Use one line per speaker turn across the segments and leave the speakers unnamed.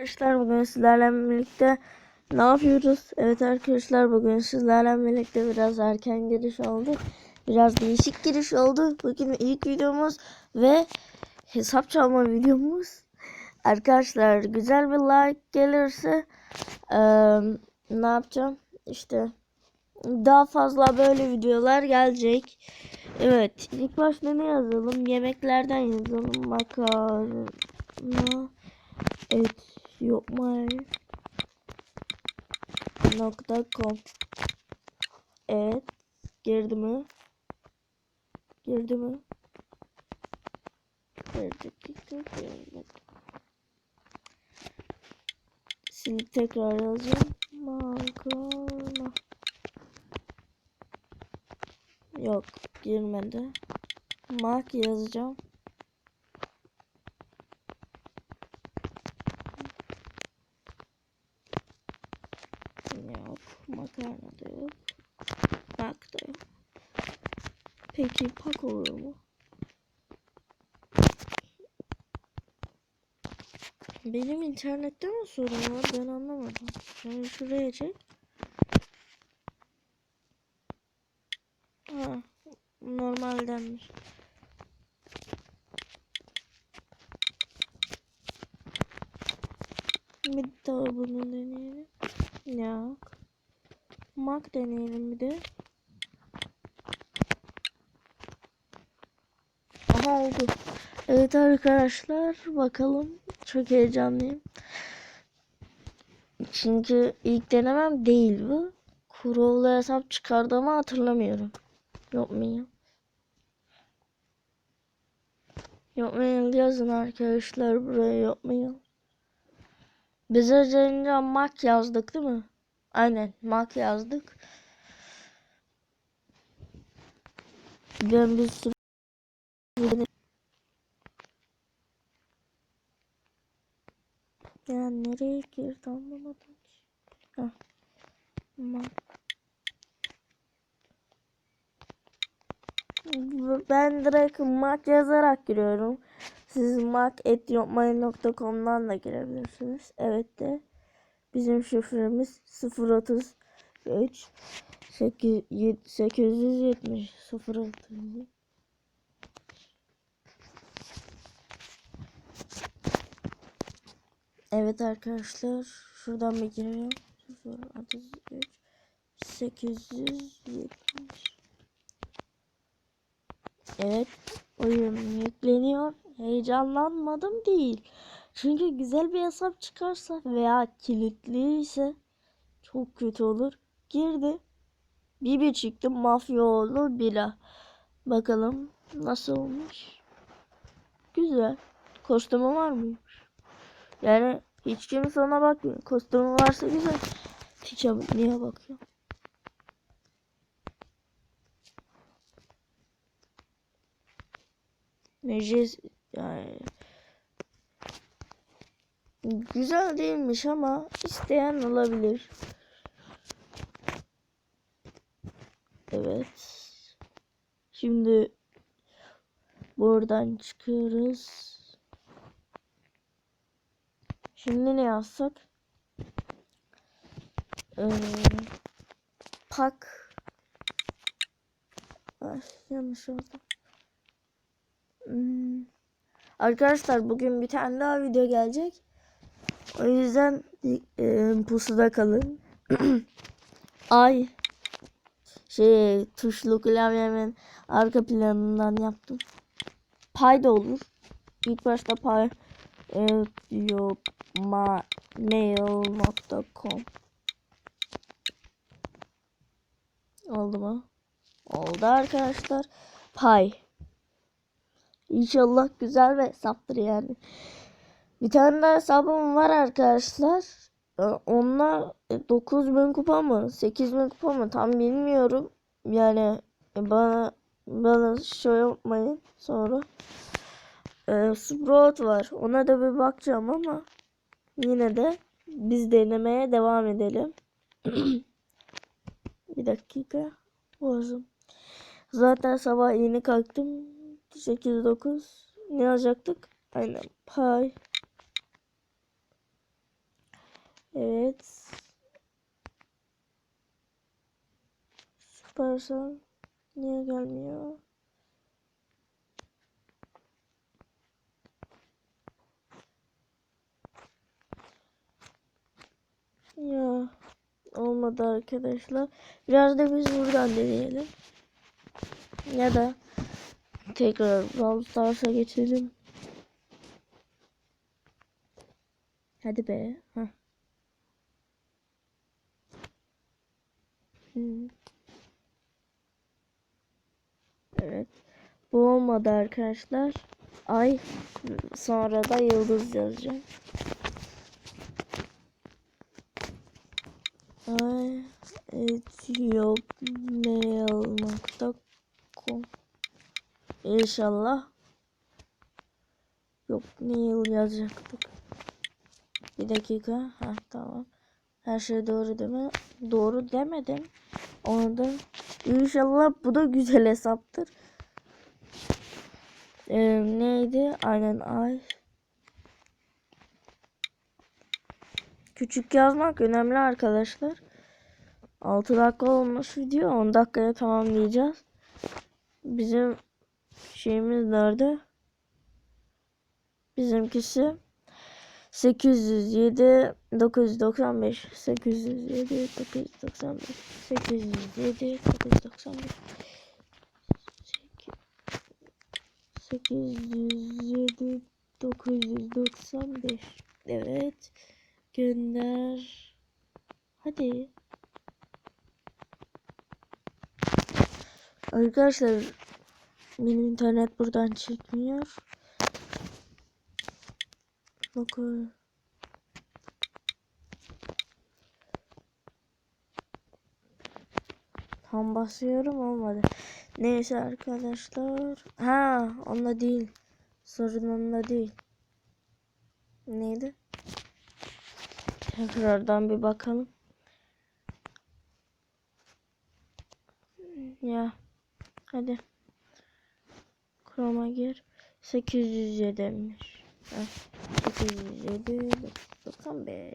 Arkadaşlar bugün sizlerle birlikte ne yapıyoruz? Evet arkadaşlar bugün sizlerle birlikte biraz erken giriş oldu. Biraz değişik giriş oldu. Bugün ilk videomuz ve hesap çalma videomuz. Arkadaşlar güzel bir like gelirse eee, ne yapacağım? İşte daha fazla böyle videolar gelecek. Evet ilk başta ne yazalım? Yemeklerden yazalım. Makarna. Evet yok mu? nokta com Evet girdi mi? Girdi mi? Girdi, girdi. Silip tekrar yazacağım. Makarna. Yok girmedi. Mak yazacağım. Yok. Makarna da yok. Mak da yok. Peki pak olur mu? Benim internette mi sorun var? Ben anlamadım. Yani şuraya çek. Ha, normaldenmiş. Bir daha bunu deneyelim. Yok. Mac deneyelim bir de. Aha oldu. Evet arkadaşlar bakalım. Çok heyecanlıyım. Çünkü ilk denemem değil bu. Kurovla hesap çıkardığımı hatırlamıyorum. Yok mu ya? Yok mu ya? yazın arkadaşlar buraya yok mu ya? Biz önce Mac yazdık değil mi? Aynen Mac yazdık. Ben bir ya nereye girdi anlamadım ki. Heh. Mac. Ben direkt Mac yazarak giriyorum. Siz mac.yopmayın.com'dan da girebilirsiniz. Evet de. Bizim şifremiz 033 870 030 Evet arkadaşlar şuradan bir giriyorum 033 870 Evet oyun yükleniyor. Heyecanlanmadım değil çünkü güzel bir hesap çıkarsa veya kilitli ise çok kötü olur. Girdi. Bir bir çıktı mafyoğlu bira. Bakalım nasıl olmuş. Güzel. Kostümü var mıymış? Yani hiç kimse ona bakmıyor. Kostümü varsa güzel. Hiç niye bakıyor? Necez yani Güzel değilmiş ama isteyen olabilir. Evet. Şimdi buradan çıkıyoruz. Şimdi ne yazsak? Ee, pak. Ay, yanlış oldu. Hmm. Arkadaşlar bugün bir tane daha video gelecek. O yüzden e, pusuda kalın. Ay şey tuşlu klavyemin arka planından yaptım. Pay da olur. İlk başta pay e, yo, ma, mail.com Oldu mu? Oldu arkadaşlar. Pay. İnşallah güzel bir hesaptır yani. Bir tane daha hesabım var arkadaşlar. Ee, onlar 9000 kupa mı 8000 kupa mı tam bilmiyorum. Yani e, bana bana şey yapmayın sonra. Ee, Sprout var. Ona da bir bakacağım ama yine de biz denemeye devam edelim. bir dakika. Boğazım. Zaten sabah yeni kalktım. 8-9. Ne yazacaktık? Aynen. Pay. Evet. Süpersel niye gelmiyor? Ya olmadı arkadaşlar. Biraz da biz buradan deneyelim. Ya da tekrar Brawl geçelim. Hadi be. Heh. Evet. Bu olmadı arkadaşlar. Ay sonra da yıldız yazacağım. Ay etiyopmail.com İnşallah. Yok mail yazacaktık. Bir dakika. Ha tamam. Her şey doğru değil mi? Doğru demedim. Onu da inşallah bu da güzel hesaptır. Ee, neydi? Aynen ay. Küçük yazmak önemli arkadaşlar. 6 dakika olmuş video. 10 dakikaya tamamlayacağız. Bizim şeyimiz nerede? Bizimkisi 807 995 807 995 807 995 807 995 Evet. Gönder. Hadi. Arkadaşlar benim internet buradan çekmiyor Bakın Tam basıyorum olmadı. Neyse arkadaşlar. Ha onda değil. Sorun onda değil. Neydi? Tekrardan bir bakalım. Ya. Hadi. Chroma gir. 807'miş. 807 95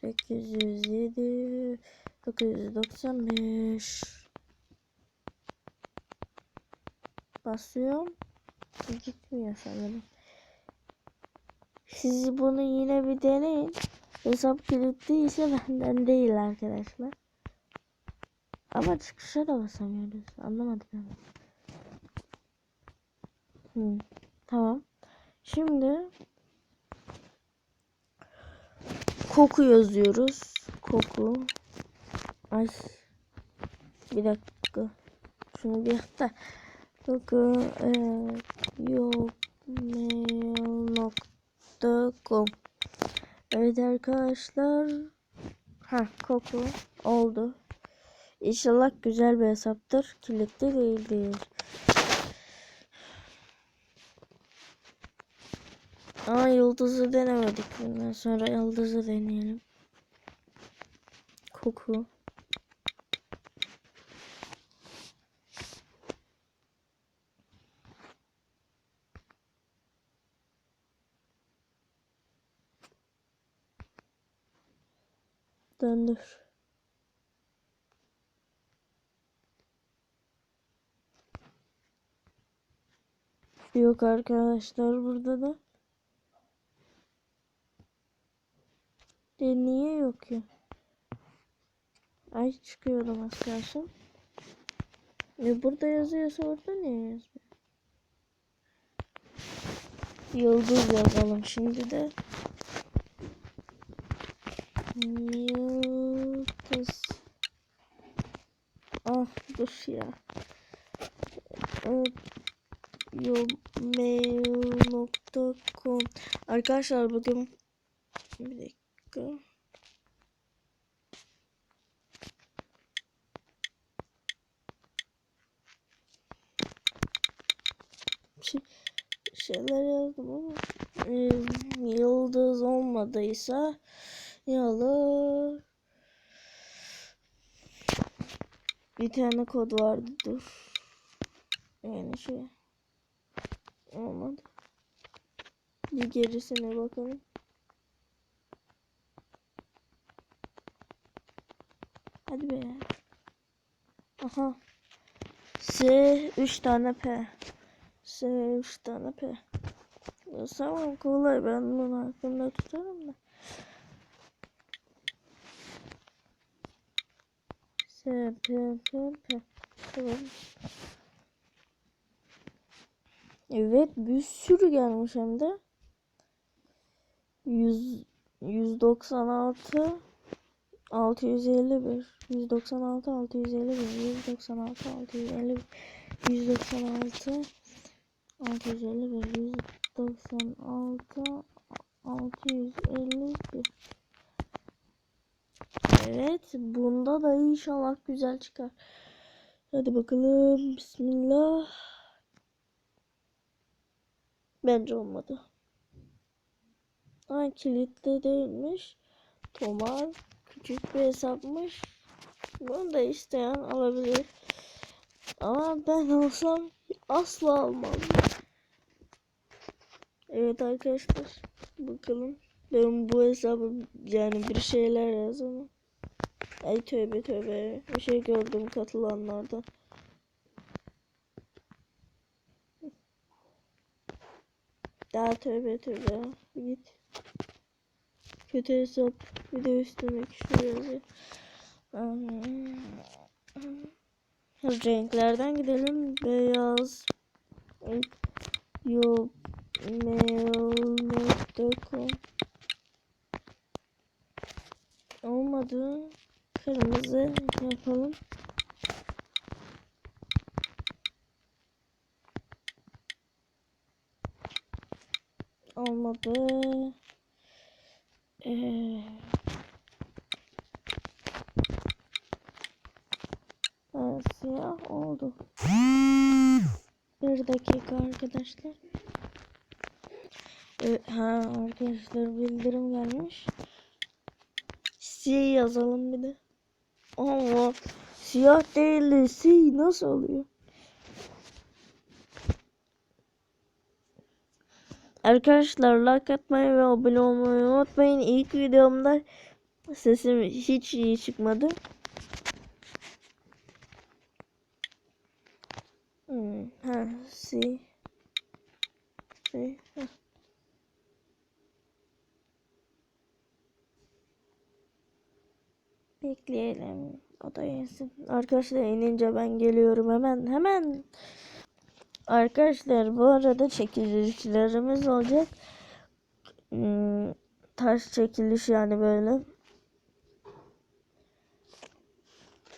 807 995 basıyorum. Gitmiyor sanırım. Siz bunu yine bir deneyin. Hesap kilitliyse benden değil arkadaşlar. Ama çıkışa da basamıyoruz. Anlamadım ben. Hmm, tamam şimdi koku yazıyoruz. Koku. Ay. Bir dakika. Şunu bir hatta. Koku. Evet. Yokmail.com Evet arkadaşlar. Ha koku oldu. İnşallah güzel bir hesaptır. Kilitli değildir. Ama yıldızı denemedik. Bundan sonra yıldızı deneyelim. Koku. Döndür. Yok arkadaşlar burada da. De niye yok ya? Ay çıkıyorum az kalsın. E burada yazıyorsa orada niye yazmıyor? Yıldız yazalım şimdi de. Yıldız. Ah dur ya. Yommail.com Arkadaşlar bugün bir dakika dakika. Şey, şeyler yazdım ama e, yıldız olmadıysa yalı bir tane kod vardı dur. Yani şey olmadı. Bir gerisine bakalım Hadi be. Aha. S 3 tane P. S 3 tane P. Tamam kolay ben bunu aklımda tutarım da. S P P P. Tamam. Evet bir sürü gelmiş hem de. 100 196 651 196 651 196 651 196 651 196 651 Evet bunda da inşallah güzel çıkar. Hadi bakalım Bismillah. Bence olmadı. Ay kilitli değilmiş. Tomar küçük bir hesapmış. Bunu da isteyen alabilir. Ama ben olsam asla almam. Evet arkadaşlar. Bakalım. Ben bu hesabı yani bir şeyler yazamam. Ay tövbe tövbe. Bir şey gördüm katılanlardan. Daha tövbe tövbe. Git. Kötü hesap. Bir de üstüne. Renklerden gidelim. Beyaz. Yok. Mail.com Olmadı. Kırmızı yapalım. Olmadı. Ee, siyah oldu. Bir dakika arkadaşlar. Ee, ha arkadaşlar bildirim gelmiş. C yazalım bir de. Ama siyah değil de C nasıl oluyor? Arkadaşlar like atmayı ve abone olmayı unutmayın. İlk videomda sesim hiç iyi çıkmadı. Hmm, ha, C. C. ha. Bekleyelim. O da yesin. Arkadaşlar inince ben geliyorum hemen hemen. Arkadaşlar bu arada çekilişlerimiz olacak. Hmm, taş çekiliş yani böyle.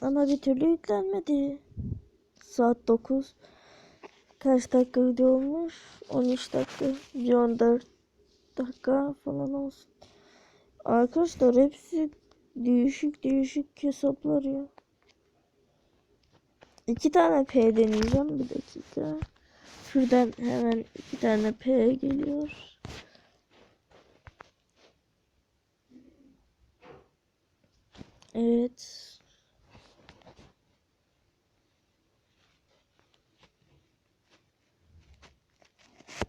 Ama bir türlü yüklenmedi. Saat 9. Kaç dakika video olmuş? 13 dakika. Bir 14 dakika falan olsun. Arkadaşlar hepsi değişik değişik hesaplar ya. İki tane P deneyeceğim bir dakika. Şuradan hemen iki tane P geliyor. Evet.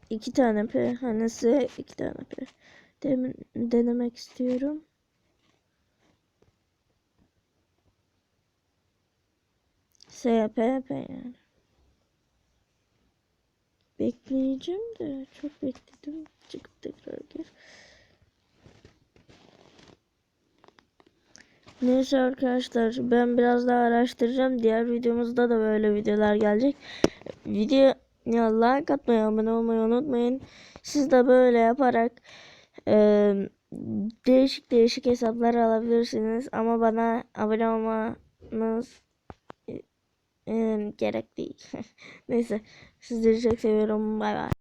İki tane P. Hanesi iki tane P. Demin, denemek istiyorum. SPP yani. Bekleyeceğim de çok bekledim. Çıkıp tekrar gir. Neyse arkadaşlar ben biraz daha araştıracağım. Diğer videomuzda da böyle videolar gelecek. Video ya like atmayı, abone olmayı unutmayın. Siz de böyle yaparak e, değişik değişik hesaplar alabilirsiniz. Ama bana abone olmanız e, gerek değil. Neyse sizleri çok seviyorum. Bay bay.